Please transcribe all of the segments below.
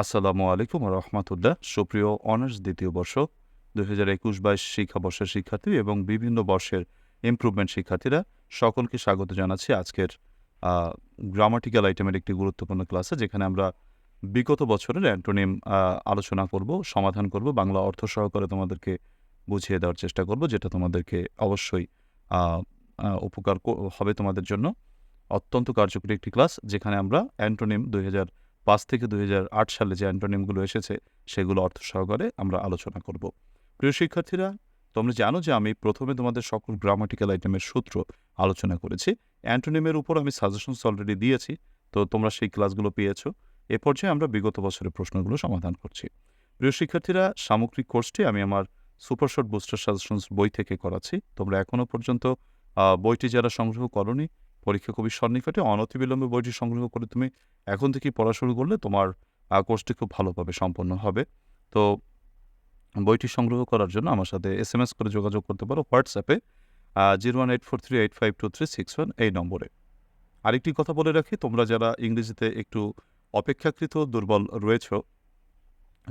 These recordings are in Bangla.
আসসালামু আলাইকুম রহমতুল্লাহ। সুপ্রিয় অনার্স দ্বিতীয় বর্ষ, দুই হাজার একুশ বাইশ শিক্ষাবর্ষের শিক্ষার্থী এবং বিভিন্ন বর্ষের ইমপ্রুভমেন্ট শিক্ষার্থীরা সকলকে স্বাগত জানাচ্ছি আজকের গ্রামাটিক্যাল আইটেমের একটি গুরুত্বপূর্ণ ক্লাসে যেখানে আমরা বিগত বছরের অ্যান্টোনিম আলোচনা করব, সমাধান করব, বাংলা অর্থ সহকারে তোমাদেরকে বুঝিয়ে দেওয়ার চেষ্টা করব, যেটা তোমাদেরকে অবশ্যই উপকার হবে তোমাদের জন্য। অত্যন্ত কার্যকরী একটি ক্লাস যেখানে আমরা অ্যান্টোনিম দুই হাজার পাঁচ থেকে দুই আট সালে যে অ্যান্টোনিমগুলো এসেছে, সেগুলো অর্থ সহকারে আমরা আলোচনা করব। প্রিয় শিক্ষার্থীরা, তোমরা জানো যে আমি প্রথমে তোমাদের সকল গ্রামাটিক্যাল আইটেমের সূত্র আলোচনা করেছি। অ্যান্টোনিমের উপর আমি সাজেশনস অলরেডি দিয়েছি, তো তোমরা সেই ক্লাসগুলো পেয়েছ। এ পর্যায়ে আমরা বিগত বছরের প্রশ্নগুলো সমাধান করছি। প্রিয় শিক্ষার্থীরা, সামগ্রিক কোর্সটি আমি আমার সুপার শর্ট বুস্টার সাজেশনস বই থেকে করাচ্ছি। তোমরা এখনও পর্যন্ত বইটি যারা সংগ্রহ করনি পরীক্ষা খুবই সন্নিকটে, অনতিবিলম্বে বইটি সংগ্রহ করে তুমি এখন থেকেই পড়া শুরু করলে তোমার কোর্সটি খুব ভালোভাবে সম্পন্ন হবে। তো বইটি সংগ্রহ করার জন্য আমার সাথে এস এম এস করে যোগাযোগ করতে পারো হোয়াটসঅ্যাপে zero one eight four three eight five two three six one এই নম্বরে। আরেকটি কথা বলে রাখি, তোমরা যারা ইংরেজিতে একটু অপেক্ষাকৃত দুর্বল রয়েছ,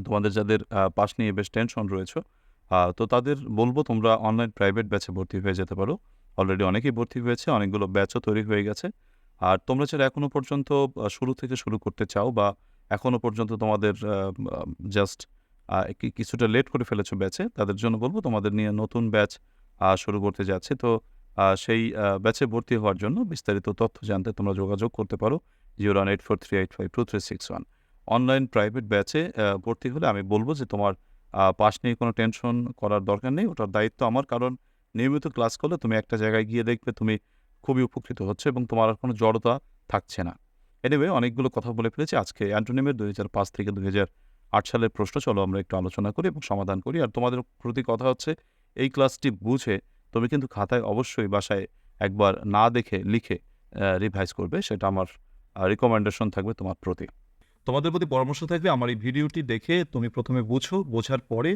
তোমাদের যাদের পাশ নিয়ে বেশ টেনশন রয়েছে তো তাদের বলব তোমরা অনলাইন প্রাইভেট ব্যাচে ভর্তি হয়ে যেতে পারো। অলরেডি অনেকেই ভর্তি হয়েছে, অনেকগুলো ব্যাচও তৈরি হয়ে গেছে। আর তোমরা যারা এখনও পর্যন্ত শুরু থেকে শুরু করতে চাও বা এখনও পর্যন্ত তোমাদের জাস্ট কিছুটা লেট করে ফেলেছো ব্যাচে তাদের জন্য বলব তোমাদের নিয়ে নতুন ব্যাচ শুরু করতে যাচ্ছে। তো সেই ব্যাচে ভর্তি হওয়ার জন্য বিস্তারিত তথ্য জানতে তোমরা যোগাযোগ করতে পারো। Zero one eight four three eight five two three six one online private ব্যাচে ভর্তি হলে আমি বলব যে তোমার পাশ নিয়ে কোনো টেনশন করার দরকার নেই। ওটার দায়িত্ব আমার, কারণ নিয়মিত ক্লাস করলে তুমি একটা জায়গায় গিয়ে দেখবে তুমি খুবই উপকৃত হচ্ছে এবং তোমার আর কোনো জড়তা থাকছে না। এনিওয়ে অনেকগুলো কথা বলে ফেলেছি। আজকে অ্যান্টোনিমের দুই হাজার পাঁচ থেকে দুই হাজার আট সালের প্রশ্ন, চলো আমরা একটু আলোচনা করি এবং সমাধান করি। আর তোমাদের প্রতি কথা হচ্ছে, এই ক্লাসটি বুঝে তুমি কিন্তু খাতায় অবশ্যই বাসায় একবার না দেখে, লিখে রিভাইজ করবে। সেটা আমার রিকমেন্ডেশন থাকবে তোমার প্রতি। তোমাদের প্রতি পরামর্শ থাকবে, আমার এই ভিডিওটি দেখে তুমি প্রথমে বুঝো। বোঝার পরে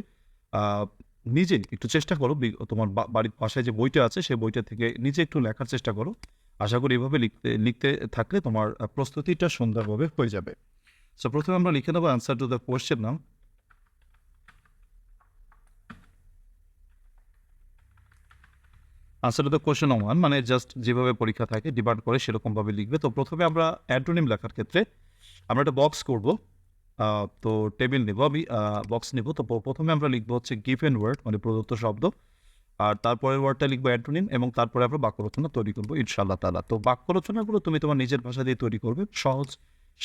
নিজে একটু চেষ্টা করো তোমার বাড়ির পাশে যে বইটা আছে সেই বইটা থেকে নিজে একটু লেখার চেষ্টা করো। আশা করি এভাবে লিখতে লিখতে থাকলে তোমার প্রস্তুতিটা সুন্দরভাবে হয়ে যাবে। সো প্রথমে আমরা লিখে নেব অ্যান্সার টু দ্য কোয়েশ্চেন নাম answer to the question one মানে জাস্ট যেভাবে পরীক্ষা থাকে ডিমান্ড করে সেরকমভাবে লিখবে। তো প্রথমে আমরা অ্যান্টোনিম লেখার ক্ষেত্রে আমরা একটা বক্স করব। তো টেবিল নেব আমি বক্স নেব। তো প্রথমে আমরা লিখব হচ্ছে গিভেন ওয়ার্ড মানে প্রদত্ত শব্দ। আর তারপরের ওয়ার্ডটা লিখব অ্যান্টোনিম এবং তারপরে আমরা বাক্য রচনা তৈরি করব ইনশাল্লাহ তালা তো বাক্য রচনাগুলো তুমি তোমার নিজের ভাষা দিয়ে তৈরি করবে, সহজ,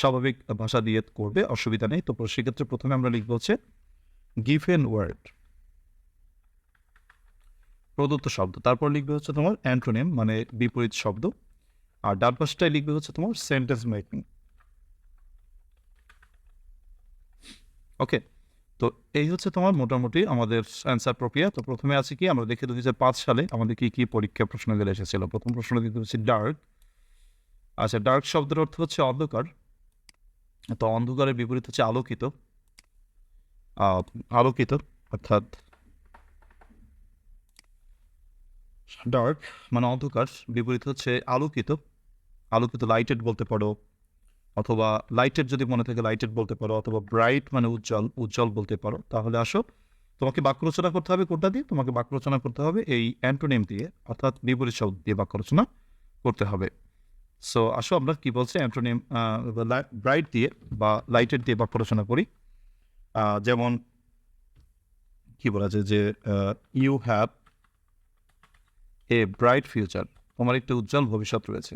স্বাভাবিক ভাষা দিয়ে করবে, অসুবিধা নেই। তো সেক্ষেত্রে প্রথমে আমরা লিখব হচ্ছে গিভেন ওয়ার্ড প্রদত্ত শব্দ। তারপর লিখবে হচ্ছে তোমার অ্যান্টোনিম মানে বিপরীত শব্দ। আর ডান পাশটায় লিখবে হচ্ছে তোমার সেন্টেন্স মেকিং ওকে তো এই হচ্ছে তোমার মোটামুটি আমাদের অ্যান্সার প্রক্রিয়া। তো প্রথমে আছে কি, আমরা দেখি দু সালে আমাদের কি কি পরীক্ষা প্রশ্নগুলো এসেছিল। প্রথম প্রশ্ন দিতে হচ্ছে ডার্ক আচ্ছা ডার্ক শব্দের অর্থ হচ্ছে অন্ধকার। তো অন্ধকারের বিপরীত হচ্ছে আলোকিত। আলোকিত, অর্থাৎ ডার্ক মানে অন্ধকার। বিপরীত হচ্ছে আলোকিত। আলোকিত লাইটেড বলতে পারো। অথবা লাইটেড যদি মনে থাকে লাইটেড বলতে পারো, অথবা ব্রাইট মানে উজ্জ্বল উজ্জ্বল বলতে পারো, তাহলে আসো। তোমাকে বাক্য রচনা করতে হবে কোনটা দিয়ে? তোমাকে বাক্য রচনা করতে হবে এই অ্যান্টোনিম দিয়ে, অর্থাৎ বিপরীত শব্দ দিয়ে বাক্য রচনা করতে হবে। সো আসো আমরা কি বলছি? অ্যান্টোনিম ব্রাইট দিয়ে বা লাইটেড দিয়ে বাক্য রচনা করি। যেমন কি বলা যায় যে you have a bright future তোমার একটা উজ্জ্বল ভবিষ্যৎ রয়েছে।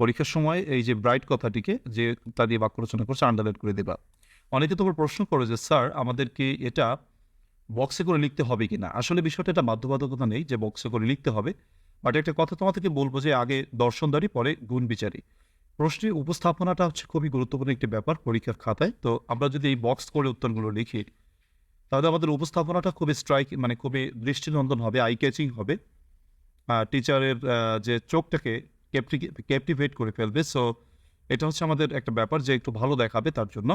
পরীক্ষার সময় এই যে ব্রাইট কথাটিকে যে তা দিয়ে বাক্য রচনা করছে আন্ডারলাইন করে দেবা। অনেকে তোমার প্রশ্ন করে যে, স্যার, আমাদেরকে এটা বক্সে করে লিখতে হবে কিনা? আসলে বিষয়টা এটা বাধ্যবাধকতা নেই যে বক্সে করে লিখতে হবে বাট একটা কথা তোমাদেরকে বলব যে, আগে দর্শনদারি, পরে গুণ বিচারি। প্রশ্নের উপস্থাপনাটা হচ্ছে খুবই গুরুত্বপূর্ণ একটি ব্যাপার পরীক্ষার খাতায়। তো আমরা যদি এই বক্স করে উত্তরগুলো লিখি, তাহলে আমাদের উপস্থাপনাটা খুবই স্ট্রাইক মানে খুবই দৃষ্টিনন্দন হবে আই ক্যাচিং হবে টিচারের যে চোখটাকে ক্যাপটিভেট করে ফেলবে। সো এটা হচ্ছে আমাদের একটা ব্যাপার যে একটু ভালো দেখাবে তার জন্য।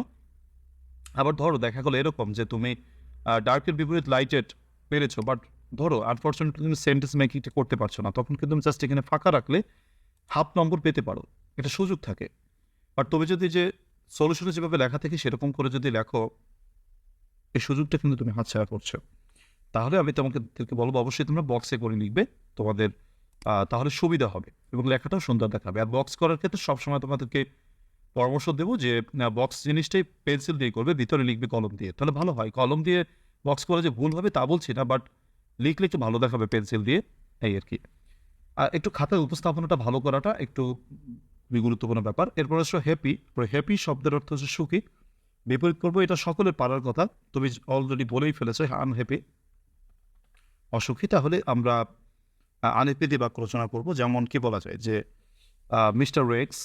আবার ধরো, দেখা গেলো এরকম যে তুমি ডার্কের বিপরীত লাইটেড পেরেছ বাট ধরো আনফর্চুনেটলি তুমি সেন্টেন্স মেকিংটা করতে পারছ না। তখন কিন্তু তুমি জাস্ট এখানে ফাঁকা রাখলে হাফ নম্বর পেতে পারো। এটা সুযোগ থাকে। বাট তুমি যদি যে সলিউশনে যেভাবে লেখা থাকে, সেরকম করে যদি লেখো, এই সুযোগটা কিন্তু তুমি হাতছাড়া করছ। তাহলে আমি তোমাকে বলব, অবশ্যই তোমরা বক্সে করে লিখবে। তোমাদের তাহলে সুবিধা হবে। এবং লেখাটাও সুন্দর দেখাবে। আর বক্স করার ক্ষেত্রে সবসময় তোমাদেরকে পরামর্শ দেবো যে বক্স জিনিসটাই পেন্সিল দিয়ে করবে, ভিতরে লিখবে কলম দিয়ে। তাহলে ভালো হয়। কলম দিয়ে বক্স করা যে ভুল হবে তা বলছি না বাট লিখলে একটু ভালো দেখাবে পেন্সিল দিয়ে। এই আর কি। আর একটু খাতার উপস্থাপনাটা ভালো করাটা একটু খুবই গুরুত্বপূর্ণ ব্যাপার। এরপর আসলে হ্যাপি হ্যাপি শব্দের অর্থ হচ্ছে সুখী। বিপরীত করব, এটা সকলের পারার কথা। তুমি অলরেডি বলেই ফেলেছো আনহ্যাপি অসুখী, তাহলে আমরা দিয়ে বাক্য রচনা করব, যেমন কি বলা যায় যে mister Rex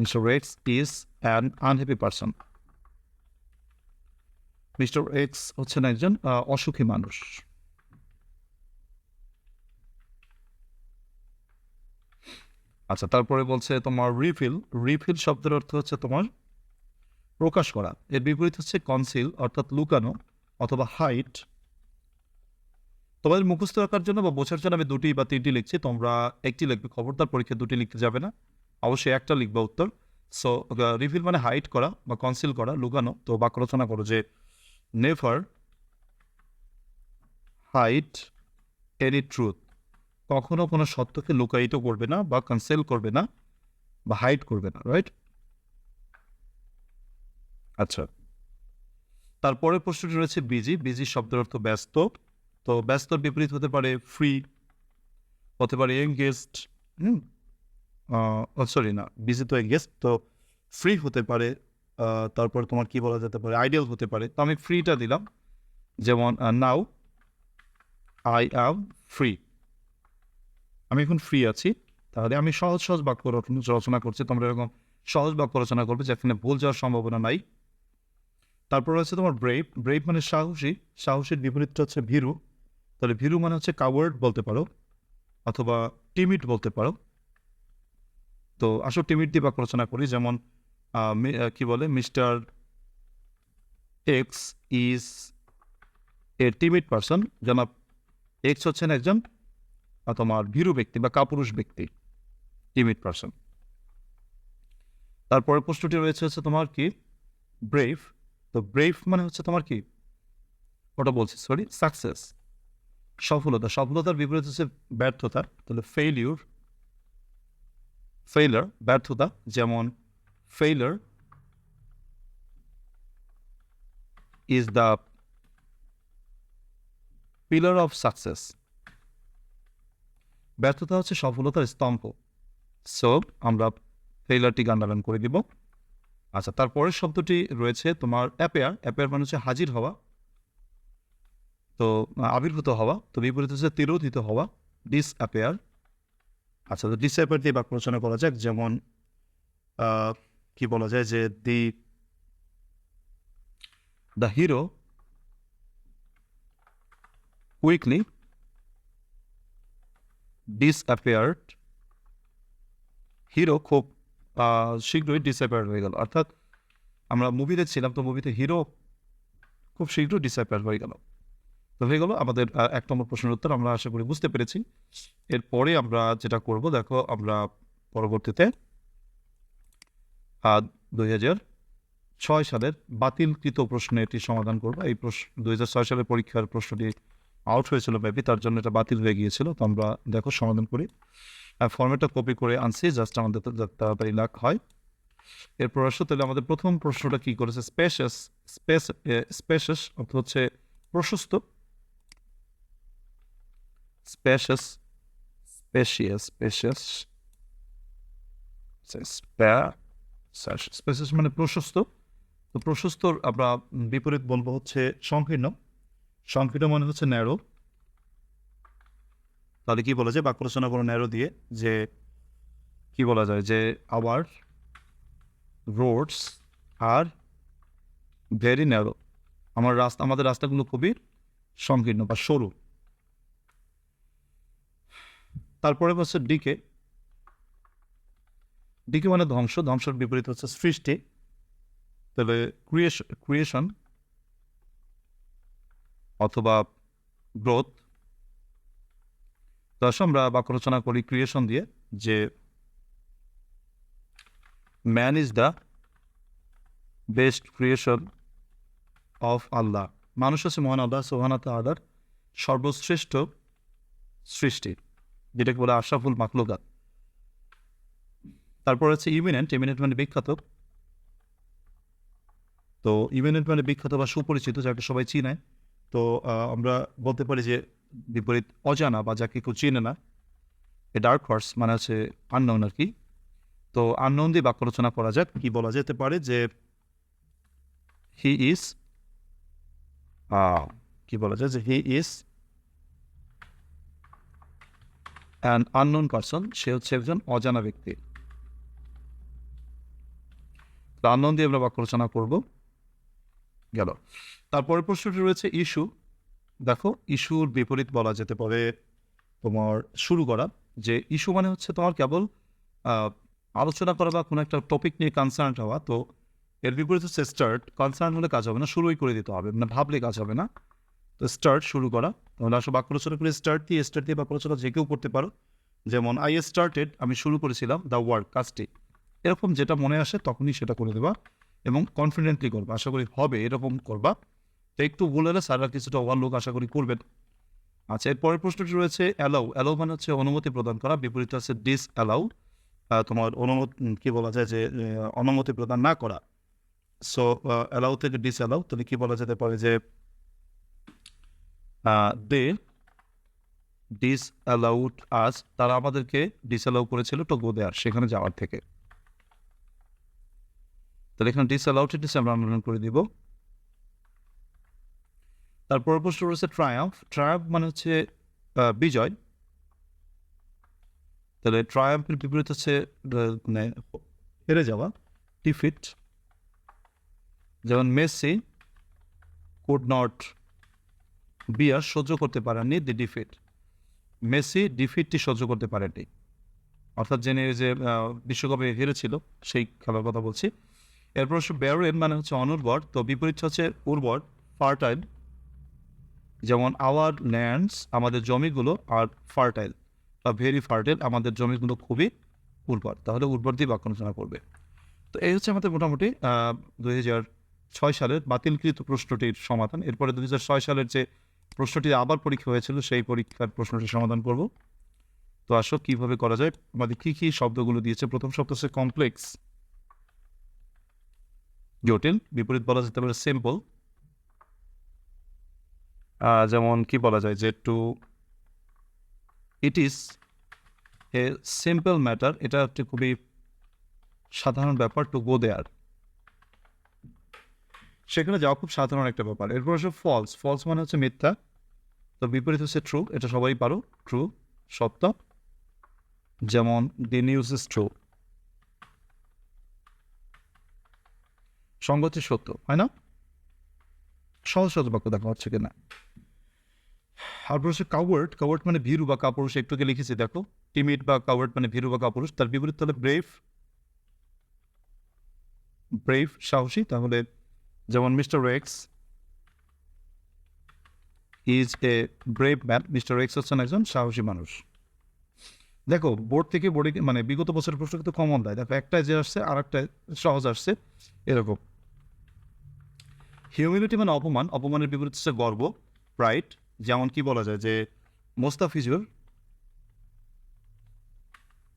mister Rex is an unhappy person. Mister X হচ্ছেন একজন অসুখী মানুষ। আচ্ছা তারপরে বলছে তোমার রিফিল রিফিল শব্দের অর্থ হচ্ছে তোমার প্রকাশ করা। এর বিপরীত হচ্ছে কনসিল, অর্থাৎ লুকানো, অথবা হাইট। তোমাদের মুখস্থ রাখার জন্য বা বোঝার জন্য আমি দুটি বা তিনটি লিখছি। তোমরা একটি লিখবে খবরদার পরীক্ষা দুটি লিখতে যাবে না। অবশ্যই একটা লিখবে উত্তর। সো রিভিল মানে হাইট করা বা কনসিল করা, লুকানো। তো বাক্য রচনা করো যে নেভার হাইট এনি ট্রুথ কখনো কোনো সত্যকে লুকায়িত করবে না বা কনসেল করবে না বা হাইড করবে না রাইট আচ্ছা। তারপরে প্রশ্নটি রয়েছে বিজি বিজি শব্দের অর্থ ব্যস্ত। তো ব্যস্তর বিপরীত হতে পারে ফ্রি হতে পারে এঙ্গেজড হুম সরি না বিজি তো এঙ্গেজড তো ফ্রি হতে পারে তারপর তোমার কি বলা যেতে পারে আইডিয়াল হতে পারে, তো আমি ফ্রিটা দিলাম, যেমন নাও আই অ্যাম ফ্রি আমি এখন ফ্রি আছি, তাহলে আমি সহজ সহজ বাক্য রচনা- রচনা করছি, তোমরা এরকম সহজ বাক্য রচনা করবে যেখানে ভুল যাওয়ার সম্ভাবনা নাই। তারপর হচ্ছে তোমার ব্রেভ ব্রেভ মানে সাহসী, সাহসীর বিপরীতটা হচ্ছে ভীরু। তাহলে ভীরু মানে হচ্ছে কাওয়ার্ড বলতে পারো, অথবা টিমিট বলতে পারো। তো আসো টিমিট দিয়ে বাক্য রচনা করি, যেমন কি বলে? Mister X is a timid person জনাব এক্স হচ্ছেন একজন তোমার ভীরু ব্যক্তি বা কাপুরুষ ব্যক্তি টিমিট পারসন তারপরে প্রশ্নটি রয়েছে হচ্ছে তোমার কি? ব্রেভ তো ব্রেভ মানে হচ্ছে তোমার কি? ওটা বলছি সরি সাকসেস সফলতা, সফলতার বিপরীত হচ্ছে ব্যর্থতা, তাহলে ফেইলিউর ফেইলার ব্যর্থতা, যেমন failure is the pillar of success ব্যর্থতা হচ্ছে সফলতার স্তম্ভ। সো আমরা ফেইলারটিকে আন্ডারলাইন করে দিব। আচ্ছা তারপরের শব্দটি রয়েছে তোমার অ্যাপেয়ার অ্যাপেয়ার মানে হচ্ছে হাজির হওয়া। তো আবির্ভূত হওয়া, তো বিপরীত হচ্ছে তিরোধিত হওয়া ডিস অ্যাপেয়ার আচ্ছা তো ডিস অ্যাপেয়ার দিয়ে বাক্য রচনা করা যাক, যেমন কি বলা যায় যে the the hero quickly disappeared hero খুব শীঘ্রই ডিসঅ্যাপিয়ার হয়ে গেল। অর্থাৎ, আমরা মুভি দেখছিলাম, তো মুভিতে হিরো খুব শীঘ্রই ডিসঅ্যাপিয়ার হয়ে গেল। তো হয়ে গেল। আমাদের এক নম্বর প্রশ্নের উত্তর আমরা আশা করি বুঝতে পেরেছি। এরপরে আমরা যেটা করব, দেখো আমরা পরবর্তীতে দুই হাজার ছয় সালের বাতিলকৃত প্রশ্নে এটি সমাধান করব। এই প্রশ্ন, দুই হাজার ছয় সালের পরীক্ষার প্রশ্নটি আউট হয়েছিল মেবি তার জন্য এটা বাতিল হয়ে গিয়েছিল। তো আমরা দেখো সমাধান করি। ফর্মেটটা কপি করে আনছি জাস্ট আমাদের তাড়াতাড়ি লাখ হয়। এরপর আসো, তাহলে আমাদের প্রথম প্রশ্নটা কি করেছে? স্পেশাস স্পেস স্পেশাস অর্থ হচ্ছে প্রশস্ত। স্পেশাস স্পেশিয়াস স্পেশাস স্পেশাস মানে প্রশস্ত। তো প্রশস্তর আমরা বিপরীত বলব হচ্ছে সংকীর্ণ। সংকীর্ণ মানে হচ্ছে ন্যারো তাহলে কি বলা যায়? বাক্য রচনা করো ন্যারো দিয়ে যে কি বলা যায়? যে our roads are very narrow আমার রাস্তা, আমাদের রাস্তাগুলো খুবই সংকীর্ণ বা সরু। তারপরে হচ্ছে ডিকে ডিকে মানে ধ্বংস, ধ্বংসের বিপরীত হচ্ছে সৃষ্টি। তাহলে ক্রিয়েশন ক্রিয়েশন অথবা গ্রোথ তো আমরা বাক্য রচনা করি ক্রিয়েশন দিয়ে, যে man is the best creation of Allah মানুষ হচ্ছে মহান আল্লাহ সোহানা তালার সর্বশ্রেষ্ঠ সৃষ্টি। যেটাকে বলে আশরাফুল মাকলুকাত তারপর হচ্ছে ইমিনেন্ট ইমিনেন্ট মানে বিখ্যাত। তো ইমিনেন্ট মানে বিখ্যাত বা সুপরিচিত যাকে সবাই চিনে। তো আমরা বলতে পারি যে বিপরীত অজানা বা যাকে কেউ চিনে না, এ ডার্ক হর্স মানে হচ্ছে আননোন আর কি। তো আননোন দিয়ে বাক্য রচনা করা যাক, কি বলা যেতে পারে যে হি ইজ কি বলা যায় যে he is an unknown person সে হচ্ছে একজন অজানা ব্যক্তি। আননোন দিয়ে আমরা বাক্য রচনা করব। গেল। তারপরের প্রশ্নটি রয়েছে ইস্যু। দেখো, ইস্যুর বিপরীত বলা যেতে পারে তোমার শুরু করা, যে ইস্যু মানে হচ্ছে তোমার কেবল আলোচনা করা বা কোনো একটা টপিক নিয়ে কনসার্ন হওয়া। তো এর বিপরীত হচ্ছে স্টার্ট কনসার্ন হলে কাজ হবে না, শুরুই করে দিতে হবে। মানে ভাবলে কাজ হবে না। তো স্টার্ট শুরু করা। তাহলে আসলে বাক্য রচনা করে স্টার্ট দিয়ে স্টার্ট দিয়ে বাক্য রচনা যে কেউ করতে পারো। যেমন আই স্টার্টেড আমি শুরু করেছিলাম দ্য ওয়ার্ক কাজটি। এরকম যেটা মনে আসে তখনই সেটা করে দেবা এবং কনফিডেন্টলি করবা। আশা করি হবে, এরকম করবা। তো একটু বলে এলে স্যাররা কিছুটা ওভারলোক আশা করি করবেন। আচ্ছা এর পরের প্রশ্নটি রয়েছে অ্যালাউ অ্যালাউ মানে হচ্ছে অনুমতি প্রদান করা, বিপরীত আছে ডিস অ্যালাউ তোমার অনুমতি কি বলা যায় যে অনুমতি প্রদান না করা। সো অ্যালাউ থেকে ডিস অ্যালাউ তাহলে কি বলা যেতে পারে যে দে ডিস অ্যালাউড আস তারা আমাদেরকে ডিস অ্যালাউ করেছিল গো দেয়ার, সেখানে যাওয়ার থেকে। তাহলে এখানে ডিস অ্যালাউড ডিস আমরা আন্দোলন করে দিব। তারপর প্রশ্ন রয়েছে ট্রায়াম্ফ ট্রায়াম্ফ মানে হচ্ছে বিজয়। তাহলে ট্রায়াম্ফের বিপরীত হচ্ছে মানে হেরে যাওয়া ডিফিট যেমন মেসি কুড নট বিয়ার সহ্য করতে পারেননি দি ডিফিট। মেসি ডিফিটটি সহ্য করতে পারেননি। অর্থাৎ জেনে যে বিশ্বকাপে হেরেছিল, সেই খেলার কথা বলছি। এরপর হচ্ছে ব্যারেন মানে হচ্ছে অনুর্বর তো বিপরীত হচ্ছে উর্বর, ফার্টাইল। যেমন আওয়ার ল্যান্ডস আমাদের জমিগুলো আর ফার্টাইল। বা ভেরি ফার্টাইল আমাদের জমিগুলো খুবই উর্বর। তাহলে উর্বর দিয়ে বাক্য করবে। তো এই হচ্ছে আমাদের মোটামুটি দুই হাজার ছয় সালের বাতিলকৃত প্রশ্নটির সমাধান। এরপরে দুই হাজার ছয় সালের যে প্রশ্নটি আবার পরীক্ষা হয়েছিল, সেই পরীক্ষার প্রশ্নটি সমাধান করব। তো আসো, কীভাবে করা যায়? আমাদের কি কি শব্দগুলো দিয়েছে? প্রথম শব্দ হচ্ছে কমপ্লেক্স জটিল, বিপরীত বলা যেতে পারে সিম্পল যেমন কি বলা যায় যে to it is a simple matter এটা একটি খুবই সাধারণ ব্যাপার টু গো দেয়ার সেখানে যাওয়া খুব সাধারণ একটা ব্যাপার। এরপর হচ্ছে ফলস ফলস মানে হচ্ছে মিথ্যা। তো বিপরীত হচ্ছে ট্রু এটা সবাই পারো। ট্রু সত্য। যেমন দি নিউজ ইজ ট্রু সঙ্গতি সত্য, হয় না? সহজ সহজ বাক্য দেখা হচ্ছে কিনা। তারপর হচ্ছে কাওয়ার্ড কাওয়ার্ড মানে ভীরু বা কাপুরুষ একটুকে লিখেছি, দেখো। টিমিড বা কাওয়ার্ড মানে ভীরু বা কাপুরুষ। তার বিপরীত তাহলে ব্রেভ ব্রেভ সাহসী। তাহলে যেমন mister Rex is a brave man mister Rex হচ্ছেন একজন সাহসী মানুষ। দেখো বোর্ড থেকে বোর্ডে মানে বিগত বছরের প্রশ্ন কিন্তু কমন দেয়। দেখো একটা যে আসছে আর একটা সহজ আসছে, এরকম। হিউমিলিটি মানে অপমান। অপমানের বিপরীত হচ্ছে গর্ব প্রাইড যেমন কি বলা যায় যে, Mustafizur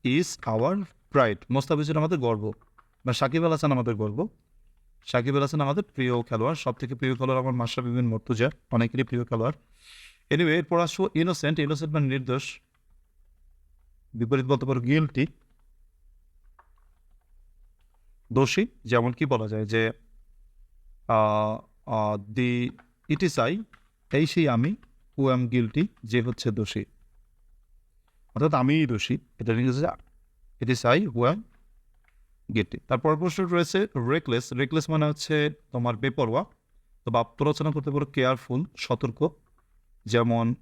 is our pride Mustafizur আমাদের গর্ব, বা সাকিব আল হাসান আমাদের গর্ব। সাকিব আল হাসান আমাদের প্রিয় খেলোয়াড় সব থেকে প্রিয় খেলোয়াড় আমার মাশরাফি বিন মর্তুজা, অনেকেরই প্রিয় খেলোয়াড়। এনিওয়ে এরপর আসব ইনোসেন্ট ইনোসেন্ট মানে নির্দোষ। বিপরীত বলতে পারো গিলটি দোষী যেমন কি বলা যায় যে দি ইট ইস আই এই সেই আমি হু এম গিলটি যে হচ্ছে দোষী। অর্থাৎ আমিই দোষী, এটা ইংরেজি it is I who am guilty তারপর প্রশ্ন রয়েছে রেকলেস রেকলেস মানে হচ্ছে তোমার বেপরোয়া তো বাপ্য রচনা করতে পারো কেয়ারফুল সতর্ক। যেমন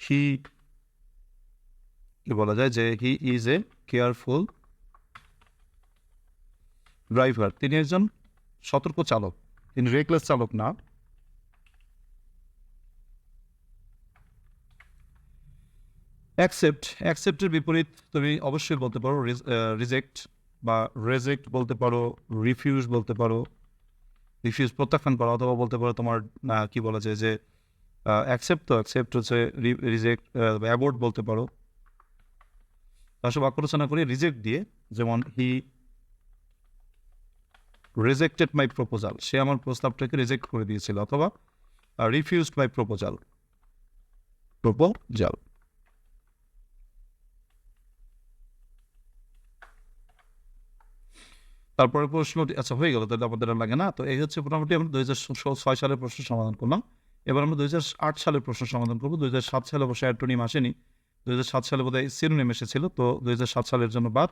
হি কি বলা যায় যে he is a careful driver তিনি একজন সতর্ক চালক। তিনি রেকলেস চালক না। অ্যাকসেপ্ট অ্যাকসেপ্টের বিপরীত তুমি অবশ্যই বলতে পারো রিজেক্ট বা রেজেক্ট বলতে পারো, রিফিউজ বলতে পারো, রিফিউজ প্রত্যাখ্যান করা অথবা বলতে পারো তোমার কি বলা যায় যে অ্যাকসেপ্ট তো অ্যাকসেপ্ট হচ্ছে রিজেক্ট অ্যাবোর্ড বলতে পারো। তার সব রচনা করি রিজেক্ট দিয়ে যেমন হি রিজেক্টেড মাই প্রপোজাল সে আমার প্রস্তাবটাকে রিজেক্ট করে দিয়েছিল অথবা রিফিউজড মাই প্রপোজাল প্রপোজাল তারপরে প্রশ্নটি আচ্ছা হয়ে গেল, তাহলে আমাদের লাগে না। তো এই হচ্ছে মোটামুটি আমরা দুই হাজার ছয় সালের প্রশ্ন সমাধান করলাম। এবার আমরা দুই আট সালের প্রশ্ন সমাধান করব। দুই হাজার সাত সালে অবশ্যই অ্যান্টোনিম আসেনি। দুই হাজার সাত সালে বোধহয় সিরোনিম এসেছিল, তো দুই হাজার সাত সালের জন্য বাদ।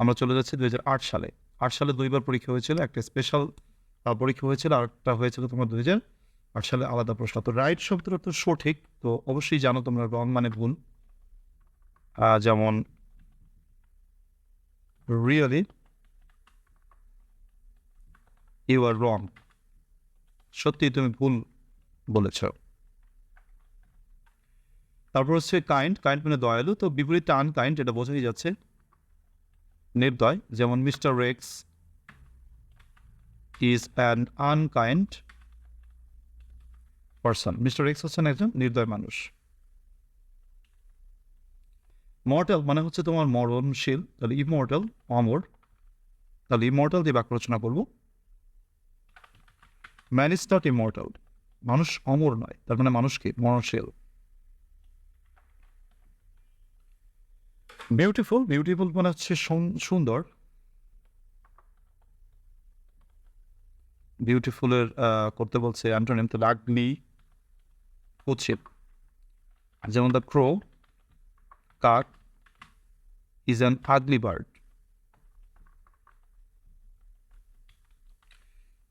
আমরা চলে যাচ্ছি দুই আট সালে। আট সালে দুইবার পরীক্ষা হয়েছিল, একটা স্পেশাল পরীক্ষা হয়েছিল, আর একটা হয়েছিল তোমার দুই হাজার আট সালে আলাদা প্রশ্ন। তো রাইট শব্দটা তো সঠিক, তো অবশ্যই জানো তোমরা রং মানে ভুল। যেমন রিয়েলি ইউ আর রং সত্যি তুমি ভুল বলেছ। তারপর হচ্ছে কাইন্ড কাইন্ড মানে দয়ালু, তো বিপরীত আনকাইন্ড এটা বোঝাই যাচ্ছে। নির্দয়, যেমন mister Rex is an unkind person mister Rex হচ্ছেন একজন নির্দয় মানুষ। মর্টাল মানে হচ্ছে তোমার মরণশীল, তাহলে ইমর্টাল অমর। তাহলে ইমর্টাল দিয়ে বাক্য রচনা করব। ম্যান ইজ নট ইমর্টাল মানুষ অমর নয়, তার মানে মানুষ কি মরণশীল। বিউটিফুল বিউটিফুল মানে হচ্ছে সুন- সুন্দর। বিউটিফুলের করতে বলছে অ্যান্টোনিম তো লাগলি কুৎসিত যেমন দ্য ক্রো, কাক ইজ অ্যান আগলি বার্ড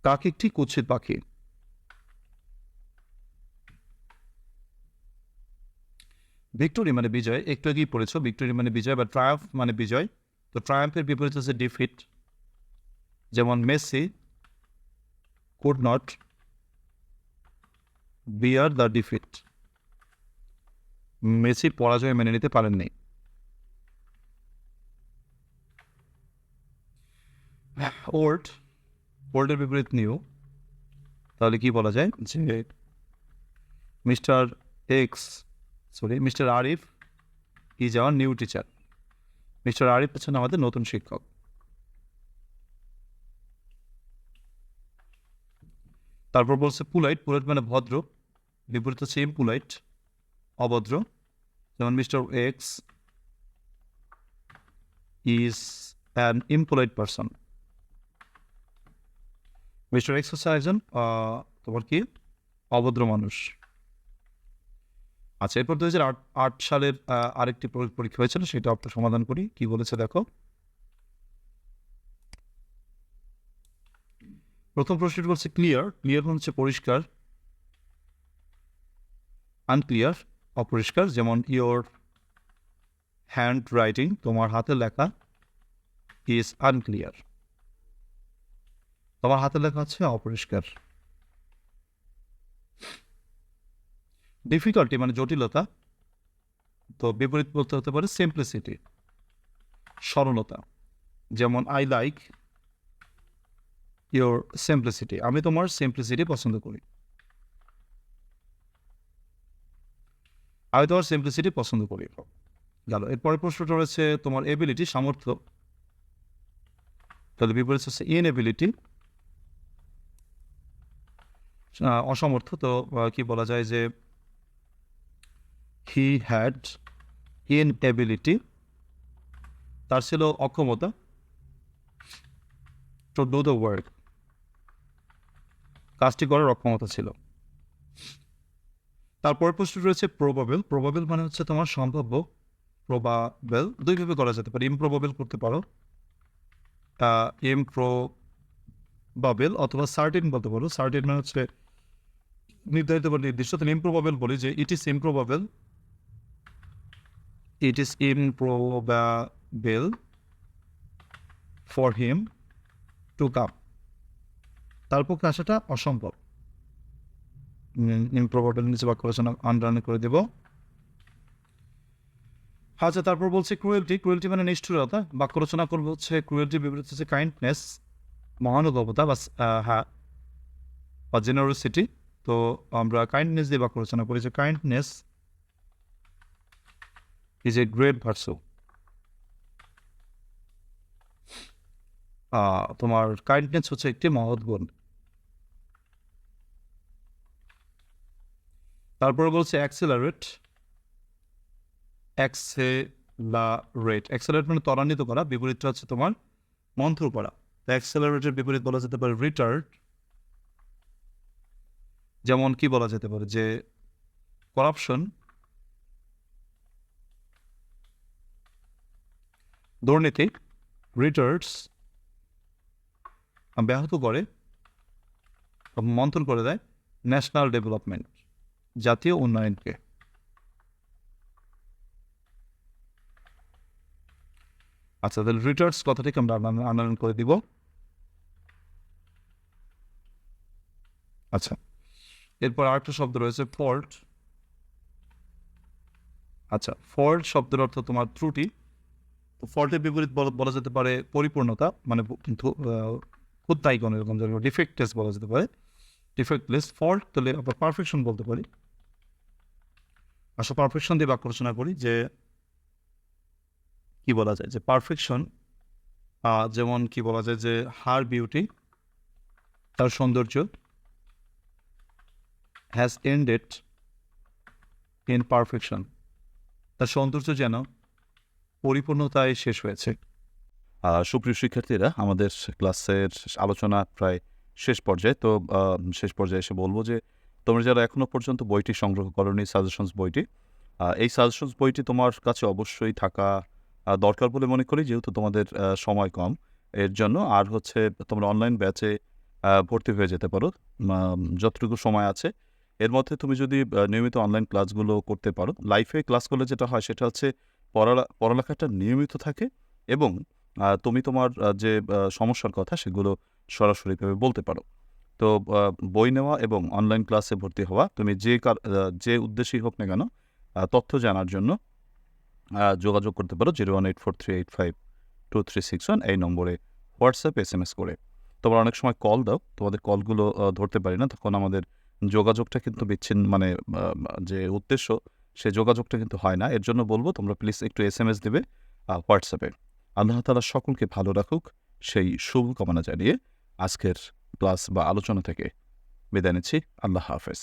কাক একটি কুৎসিত পাখি ভিক্টোরি মানে বিজয়, একটু আগেই পড়েছ, ভিক্টোরি মানে বিজয় বা ট্রায়াম্ফ মানে বিজয়। তো ট্রায়াম্ফের বিপরীত হচ্ছে ডিফিট যেমন Messi could not bear the defeat Messi পরাজয় মেনে নিতে পারেননি। ওল্ড ওল্ডের বিপরীত নিউ তাহলে কি বলা যায়? যে mister X sorry mister Arif is our new teacher. Mister Arif হচ্ছেন আমাদের নতুন শিক্ষক। তারপর বলছে পুলাইট পুলাইট মানে ভদ্র বিপরীত হচ্ছে ইমপুলাইট অভদ্র। যেমন mister X is an impolite person mister X হচ্ছে একজন তোমার কি? অভদ্র মানুষ। আচ্ছা এরপর দু হাজার আট সালের আরেকটি পরি- পরীক্ষা হয়েছিল, সেটা আপনার সমাধান করি। কি বলেছে দেখো? প্রথম প্রশ্নটি বলছে ক্লিয়ার ক্লিয়ার হচ্ছে পরিষ্কার। আনক্লিয়ার অপরিষ্কার, যেমন ইওর হ্যান্ড রাইটিং তোমার হাতের লেখা ইজ আনক্লিয়ার তোমার হাতে লেখা হচ্ছে অপরিষ্কার। ডিফিকাল্টি মানে জটিলতা, তো বিপরীত বলতে হতে পারে সিম্পলিসিটি সরলতা। যেমন আই লাইক ইওর সিম্পলিসিটি আমি তোমার সিম্পলিসিটি পছন্দ করি। আমি তোমার সিম্পলিসিটি পছন্দ করি। গেল। এরপরের প্রশ্নটা রয়েছে তোমার এবিলিটি সামর্থ্য। তাহলে বিপরীত হচ্ছে ইনএবিলিটি অসমর্থ, তো কি বলা যায় যে হি হ্যাড ইনএবিলিটি তার ছিল অক্ষমতা টু ডু দ্য ওয়ার্ক কাজটি করার অক্ষমতা ছিল। তারপর প্রশ্ন রয়েছে প্রবাবেল প্রবাবেল মানে হচ্ছে তোমার সম্ভাব্য প্রবাবেল দুইভাবে করা যেতে পারে ইমপ্রবাবেল করতে পারো ইমপ্রবাবেল অথবা সার্টিন বলতে পারো সার্টিন মানে হচ্ছে নির্ধারিত বা নির্দিষ্ট তাহলে ইমপ্রবাবেল বলি যে it is improbable it is improbable for him to come তার পক্ষে আসাটা অসম্ভব। ইমপ্রবাবেল নিচে বাক্য রচনা আন্ডারলাইন করে দেব। আচ্ছা তারপর বলছে ক্রুয়েলটি ক্রুয়েলটি মানে নিষ্ঠুরতা। বাক্য রচনা করব হচ্ছে ক্রুয়েলটি বিপরীত হচ্ছে কাইন্ডনেস মহানুভবতা বা হ্যাঁ বা জেনারোসিটি তো আমরা কাইন্ডনেস দিয়ে বাক্য রচনা করি যে kindness is a great virtue তোমার কাইন্ডনেস হচ্ছে একটি মহৎ গুণ। তারপর বলছে অ্যাক্সেলারেট অ্যাক্সেলারেট অ্যাক্সেলারেট মানে ত্বরান্বিত করা, বিপরীতটা হচ্ছে তোমার মন্থর করা। অ্যাক্সেলারেটের বিপরীত বলা যেতে পারে রিটার্ড যেমন কি বলা যেতে পারে যে করাপশন দুর্নীতি রিটার্ডস ব্যাহত করে মন্থন করে দেয় ন্যাশনাল ডেভেলপমেন্ট জাতীয় উন্নয়নকে। আচ্ছা তাহলে রিটার্স কথাটিকে আমরা আনয়ন করে দিব। আচ্ছা এরপর আরেকটা শব্দ রয়েছে ফল্ট আচ্ছা ফল্ট শব্দের অর্থ তোমার ত্রুটি। তো ফল্টের বিপরীত বলা- যেতে পারে পরিপূর্ণতা মানে কিন্তু খুদ্াই কোনো এরকম যেরকম ডিফেক্টেস বলা যেতে পারে। ডিফেক্ট ডিফেক্টলেস ফল্ট তাহলে আমরা পারফেকশন বলতে পারি। আসলে পারফেকশন দিয়ে বাক্য রচনা করি, যে কি বলা যায়? যে পারফেকশন যেমন কি বলা যায় যে হার বিউটি তার সৌন্দর্য হ্যাজ এন্ডেড ইন পারফেকশন তার সৌন্দর্য যেন পরিপূর্ণতায় শেষ হয়েছে। সুপ্রিয় শিক্ষার্থীরা, আমাদের ক্লাসের আলোচনা প্রায় শেষ পর্যায়ে। তো শেষ পর্যায়ে এসে বলব যে, তোমরা যারা এখনও পর্যন্ত বইটি সংগ্রহ করনি, সাজেশনস বইটি এই সাজেশনস বইটি তোমার কাছে অবশ্যই থাকা দরকার বলে মনে করি, যেহেতু তোমাদের সময় কম। এর জন্য আর হচ্ছে তোমরা অনলাইন ব্যাচে ভর্তি হয়ে যেতে পারো। যতটুকু সময় আছে এর মধ্যে তুমি যদি নিয়মিত অনলাইন ক্লাসগুলো করতে পারো লাইফে ক্লাস করলে যেটা হয় সেটা হচ্ছে পড়া পড়ালেখাটা নিয়মিত থাকে এবং তুমি তোমার যে সমস্যার কথা সেগুলো সরাসরিভাবে বলতে পারো। তো বই নেওয়া এবং অনলাইন ক্লাসে ভর্তি হওয়া, তুমি যে কার যে উদ্দেশ্যেই হোক না কেন তথ্য জানার জন্য যোগাযোগ করতে পারো zero one eight four three eight five two three six one এই নম্বরে হোয়াটসঅ্যাপ এস এম এস করে। তোমরা অনেক সময় কল দাও, তোমাদের কলগুলো ধরতে পারি না, তখন আমাদের যোগাযোগটা কিন্তু বিচ্ছিন্ন মানে যে উদ্দেশ্য, সে যোগাযোগটা কিন্তু হয় না। এর জন্য বলব, তোমরা প্লিজ একটু এস এম এস দেবে হোয়াটসঅ্যাপে আল্লাহ তালা সকলকে ভালো রাখুক, সেই শুভকামনা জানিয়ে আজকের ক্লাস বা আলোচনা থেকে বিদায় নিচ্ছি। আল্লাহ হাফেজ।